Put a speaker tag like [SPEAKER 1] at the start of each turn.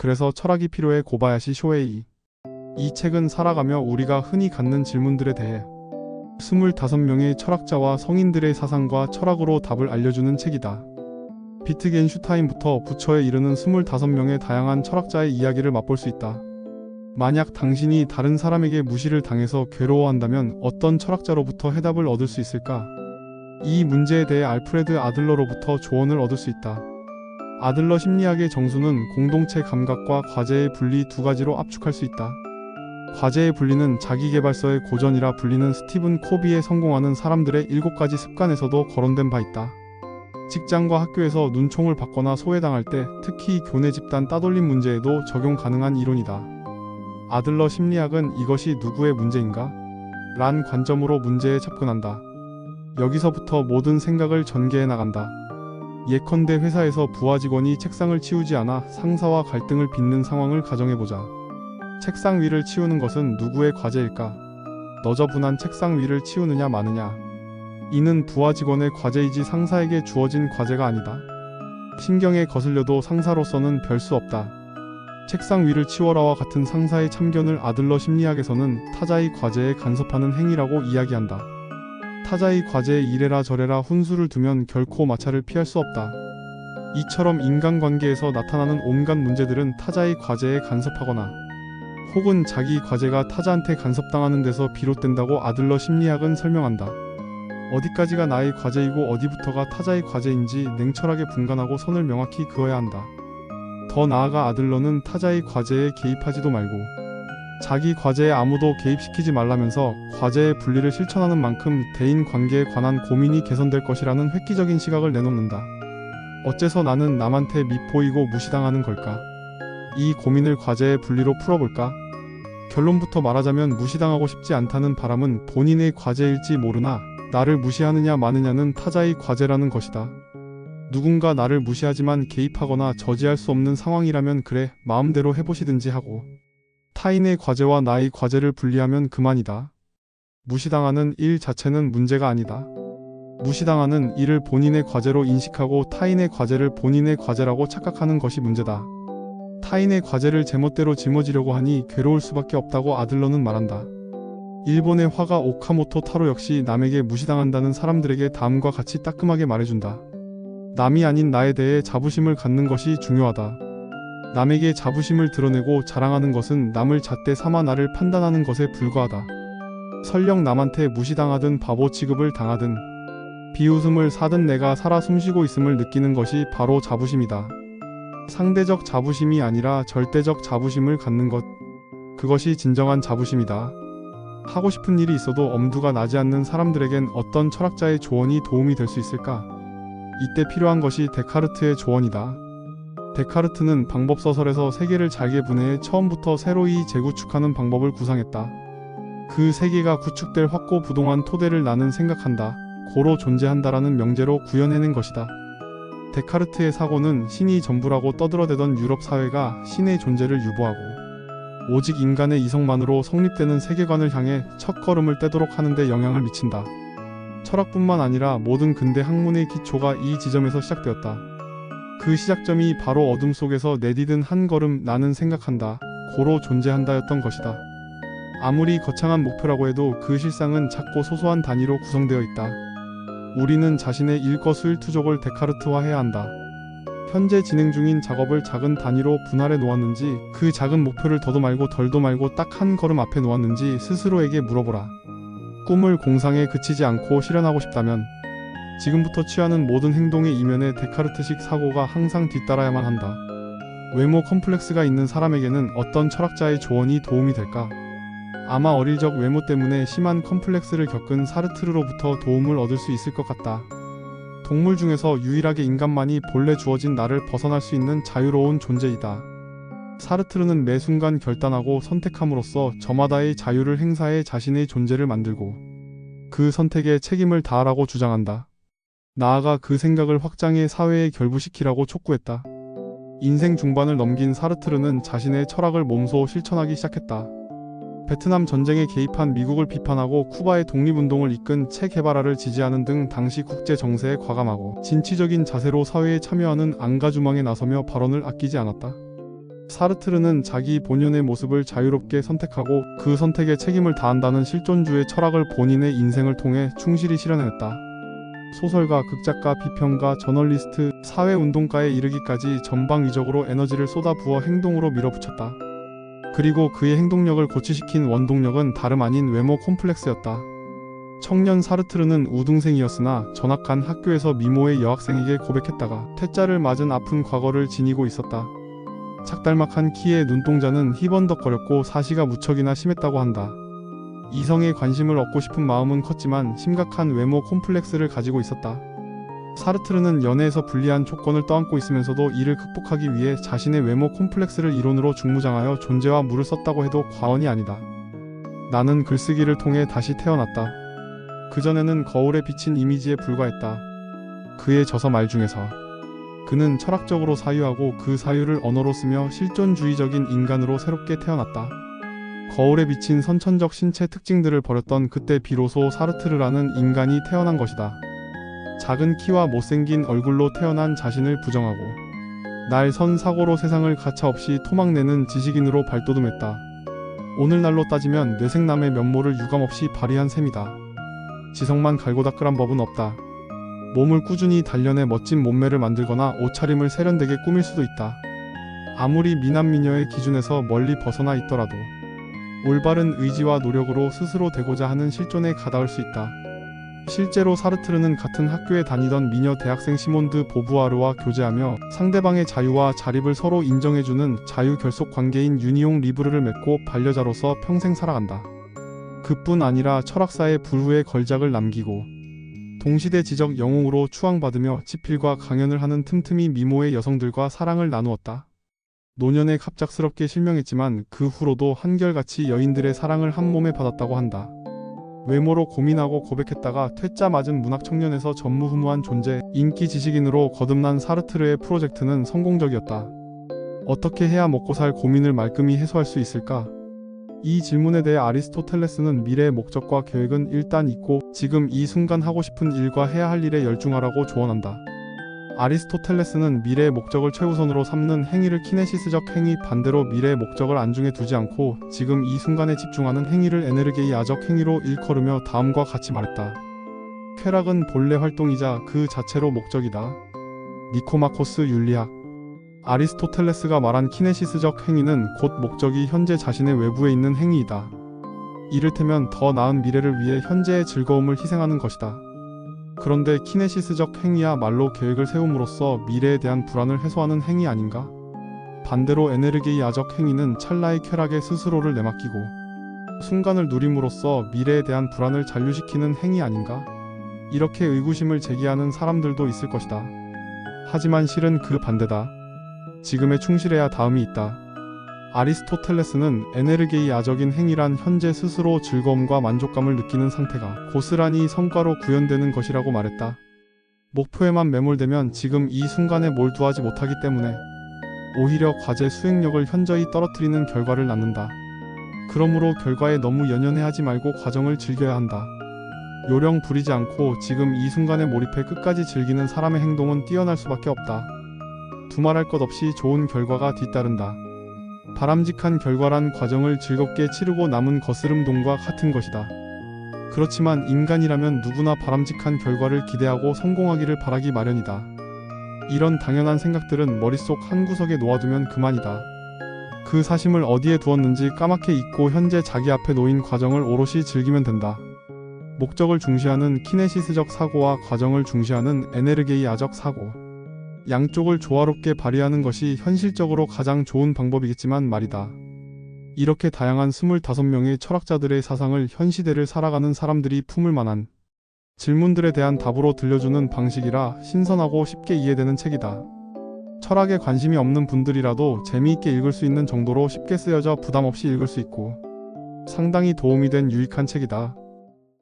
[SPEAKER 1] 그래서 철학이 필요해 고바야시 쇼에이. 이 책은 살아가며 우리가 흔히 갖는 질문들에 대해 25명의 철학자와 성인들의 사상과 철학으로 답을 알려주는 책이다. 비트겐슈타인부터 부처에 이르는 25명의 다양한 철학자의 이야기를 맛볼 수 있다. 만약 당신이 다른 사람에게 무시를 당해서 괴로워한다면 어떤 철학자로부터 해답을 얻을 수 있을까? 이 문제에 대해 알프레드 아들러로부터 조언을 얻을 수 있다. 아들러 심리학의 정수는 공동체 감각과 과제의 분리 두 가지로 압축할 수 있다. 과제의 분리는 자기개발서의 고전이라 불리는 스티븐 코비의 성공하는 사람들의 일곱 가지 습관에서도 거론된 바 있다. 직장과 학교에서 눈총을 받거나 소외당할 때 특히 교내 집단 따돌림 문제에도 적용 가능한 이론이다. 아들러 심리학은 이것이 누구의 문제인가? 란 관점으로 문제에 접근한다. 여기서부터 모든 생각을 전개해 나간다. 예컨대 회사에서 부하 직원이 책상을 치우지 않아 상사와 갈등을 빚는 상황을 가정해보자. 책상 위를 치우는 것은 누구의 과제일까? 너저분한 책상 위를 치우느냐 마느냐. 이는 부하 직원의 과제이지 상사에게 주어진 과제가 아니다. 신경에 거슬려도 상사로서는 별 수 없다. 책상 위를 치워라와 같은 상사의 참견을 아들러 심리학에서는 타자의 과제에 간섭하는 행위라고 이야기한다. 타자의 과제에 이래라 저래라 훈수를 두면 결코 마찰을 피할 수 없다. 이처럼 인간관계에서 나타나는 온갖 문제들은 타자의 과제에 간섭하거나 혹은 자기 과제가 타자한테 간섭당하는 데서 비롯된다고 아들러 심리학은 설명한다. 어디까지가 나의 과제이고 어디부터가 타자의 과제인지 냉철하게 분간하고 선을 명확히 그어야 한다. 더 나아가 아들러는 타자의 과제에 개입하지도 말고 자기 과제에 아무도 개입시키지 말라면서 과제의 분리를 실천하는 만큼 대인 관계에 관한 고민이 개선될 것이라는 획기적인 시각을 내놓는다. 어째서 나는 남한테 밉보이고 무시당하는 걸까? 이 고민을 과제의 분리로 풀어볼까? 결론부터 말하자면 무시당하고 싶지 않다는 바람은 본인의 과제일지 모르나 나를 무시하느냐 마느냐는 타자의 과제라는 것이다. 누군가 나를 무시하지만 개입하거나 저지할 수 없는 상황이라면 그래 마음대로 해보시든지 하고 타인의 과제와 나의 과제를 분리하면 그만이다. 무시당하는 일 자체는 문제가 아니다. 무시당하는 일을 본인의 과제로 인식하고 타인의 과제를 본인의 과제라고 착각하는 것이 문제다. 타인의 과제를 제멋대로 짊어지려고 하니 괴로울 수밖에 없다고 아들러는 말한다. 일본의 화가 오카모토 타로 역시 남에게 무시당한다는 사람들에게 다음과 같이 따끔하게 말해준다. 남이 아닌 나에 대해 자부심을 갖는 것이 중요하다. 남에게 자부심을 드러내고 자랑하는 것은 남을 잣대 삼아 나를 판단하는 것에 불과하다. 설령 남한테 무시당하든 바보 취급을 당하든 비웃음을 사든 내가 살아 숨쉬고 있음을 느끼는 것이 바로 자부심이다. 상대적 자부심이 아니라 절대적 자부심을 갖는 것. 그것이 진정한 자부심이다. 하고 싶은 일이 있어도 엄두가 나지 않는 사람들에겐 어떤 철학자의 조언이 도움이 될 수 있을까? 이때 필요한 것이 데카르트의 조언이다. 데카르트는 방법서설에서 세계를 잘게 분해해 처음부터 새로이 재구축하는 방법을 구상했다. 그 세계가 구축될 확고 부동한 토대를 나는 생각한다. 고로 존재한다라는 명제로 구현해낸 것이다. 데카르트의 사고는 신이 전부라고 떠들어대던 유럽 사회가 신의 존재를 유보하고 오직 인간의 이성만으로 성립되는 세계관을 향해 첫걸음을 떼도록 하는데 영향을 미친다. 철학뿐만 아니라 모든 근대 학문의 기초가 이 지점에서 시작되었다. 그 시작점이 바로 어둠 속에서 내디딘 한 걸음 나는 생각한다. 고로 존재한다였던 것이다. 아무리 거창한 목표라고 해도 그 실상은 작고 소소한 단위로 구성되어 있다. 우리는 자신의 일거수일투족을 데카르트화해야 한다. 현재 진행 중인 작업을 작은 단위로 분할해 놓았는지 그 작은 목표를 더도 말고 덜도 말고 딱 한 걸음 앞에 놓았는지 스스로에게 물어보라. 꿈을 공상에 그치지 않고 실현하고 싶다면 지금부터 취하는 모든 행동의 이면에 데카르트식 사고가 항상 뒤따라야만 한다. 외모 컴플렉스가 있는 사람에게는 어떤 철학자의 조언이 도움이 될까? 아마 어릴 적 외모 때문에 심한 컴플렉스를 겪은 사르트르로부터 도움을 얻을 수 있을 것 같다. 동물 중에서 유일하게 인간만이 본래 주어진 나를 벗어날 수 있는 자유로운 존재이다. 사르트르는 매 순간 결단하고 선택함으로써 저마다의 자유를 행사해 자신의 존재를 만들고 그 선택에 책임을 다하라고 주장한다. 나아가 그 생각을 확장해 사회에 결부시키라고 촉구했다. 인생 중반을 넘긴 사르트르는 자신의 철학을 몸소 실천하기 시작했다. 베트남 전쟁에 개입한 미국을 비판하고 쿠바의 독립운동을 이끈 체 게바라를 지지하는 등 당시 국제 정세에 과감하고 진취적인 자세로 사회에 참여하는 앙가주망에 나서며 발언을 아끼지 않았다. 사르트르는 자기 본연의 모습을 자유롭게 선택하고 그 선택에 책임을 다한다는 실존주의 철학을 본인의 인생을 통해 충실히 실현했다. 소설가, 극작가, 비평가, 저널리스트, 사회운동가에 이르기까지 전방위적으로 에너지를 쏟아부어 행동으로 밀어붙였다. 그리고 그의 행동력을 고취시킨 원동력은 다름 아닌 외모 콤플렉스였다. 청년 사르트르는 우등생이었으나 전학한 학교에서 미모의 여학생에게 고백했다가 퇴짜를 맞은 아픈 과거를 지니고 있었다. 착달막한 키에 눈동자는 희번덕거렸고 사시가 무척이나 심했다고 한다. 이성의 관심을 얻고 싶은 마음은 컸지만 심각한 외모 콤플렉스를 가지고 있었다. 사르트르는 연애에서 불리한 조건을 떠안고 있으면서도 이를 극복하기 위해 자신의 외모 콤플렉스를 이론으로 중무장하여 존재와 물을 썼다고 해도 과언이 아니다. 나는 글쓰기를 통해 다시 태어났다. 그전에는 거울에 비친 이미지에 불과했다. 그의 저서 말 중에서 그는 철학적으로 사유하고 그 사유를 언어로 쓰며 실존주의적인 인간으로 새롭게 태어났다. 거울에 비친 선천적 신체 특징들을 버렸던 그때 비로소 사르트르라는 인간이 태어난 것이다. 작은 키와 못생긴 얼굴로 태어난 자신을 부정하고 날선 사고로 세상을 가차없이 토막내는 지식인으로 발돋움했다. 오늘날로 따지면 뇌생남의 면모를 유감없이 발휘한 셈이다. 지성만 갈고 닦으란 법은 없다. 몸을 꾸준히 단련해 멋진 몸매를 만들거나 옷차림을 세련되게 꾸밀 수도 있다. 아무리 미남 미녀의 기준에서 멀리 벗어나 있더라도 올바른 의지와 노력으로 스스로 되고자 하는 실존에 가닿을 수 있다. 실제로 사르트르는 같은 학교에 다니던 미녀 대학생 시몬드 보부아르와 교제하며 상대방의 자유와 자립을 서로 인정해주는 자유 결속 관계인 유니옹 리브르를 맺고 반려자로서 평생 살아간다. 그뿐 아니라 철학사의 불후의 걸작을 남기고 동시대 지적 영웅으로 추앙받으며 지필과 강연을 하는 틈틈이 미모의 여성들과 사랑을 나누었다. 노년에 갑작스럽게 실명했지만 그 후로도 한결같이 여인들의 사랑을 한 몸에 받았다고 한다. 외모로 고민하고 고백했다가 퇴짜 맞은 문학 청년에서 전무후무한 존재, 인기 지식인으로 거듭난 사르트르의 프로젝트는 성공적이었다. 어떻게 해야 먹고 살 고민을 말끔히 해소할 수 있을까? 이 질문에 대해 아리스토텔레스는 미래의 목적과 계획은 일단 있고 지금 이 순간 하고 싶은 일과 해야 할 일에 열중하라고 조언한다. 아리스토텔레스는 미래의 목적을 최우선으로 삼는 행위를 키네시스적 행위 반대로 미래의 목적을 안중에 두지 않고 지금 이 순간에 집중하는 행위를 에네르게이아적 행위로 일컬으며 다음과 같이 말했다. 쾌락은 본래 활동이자 그 자체로 목적이다. 니코마코스 윤리학 아리스토텔레스가 말한 키네시스적 행위는 곧 목적이 현재 자신의 외부에 있는 행위이다. 이를테면 더 나은 미래를 위해 현재의 즐거움을 희생하는 것이다. 그런데 키네시스적 행위야말로 계획을 세움으로써 미래에 대한 불안을 해소하는 행위 아닌가? 반대로 에네르게이아적 행위는 찰나의 쾌락에 스스로를 내맡기고 순간을 누림으로써 미래에 대한 불안을 잔류시키는 행위 아닌가? 이렇게 의구심을 제기하는 사람들도 있을 것이다. 하지만 실은 그 반대다. 지금에 충실해야 다음이 있다. 아리스토텔레스는 에네르게이아적인 행위란 현재 스스로 즐거움과 만족감을 느끼는 상태가 고스란히 성과로 구현되는 것이라고 말했다. 목표에만 매몰되면 지금 이 순간에 몰두하지 못하기 때문에 오히려 과제 수행력을 현저히 떨어뜨리는 결과를 낳는다. 그러므로 결과에 너무 연연해하지 말고 과정을 즐겨야 한다. 요령 부리지 않고 지금 이 순간에 몰입해 끝까지 즐기는 사람의 행동은 뛰어날 수밖에 없다. 두말할 것 없이 좋은 결과가 뒤따른다. 바람직한 결과란 과정을 즐겁게 치르고 남은 거스름돈과 같은 것이다. 그렇지만 인간이라면 누구나 바람직한 결과를 기대하고 성공하기를 바라기 마련이다. 이런 당연한 생각들은 머릿속 한 구석에 놓아두면 그만이다. 그 사심을 어디에 두었는지 까맣게 잊고 현재 자기 앞에 놓인 과정을 오롯이 즐기면 된다. 목적을 중시하는 키네시스적 사고와 과정을 중시하는 에네르게이아적 사고. 양쪽을 조화롭게 발휘하는 것이 현실적으로 가장 좋은 방법이겠지만 말이다. 이렇게 다양한 25명의 철학자들의 사상을 현 시대를 살아가는 사람들이 품을 만한 질문들에 대한 답으로 들려주는 방식이라 신선하고 쉽게 이해되는 책이다. 철학에 관심이 없는 분들이라도 재미있게 읽을 수 있는 정도로 쉽게 쓰여져 부담 없이 읽을 수 있고 상당히 도움이 된 유익한 책이다.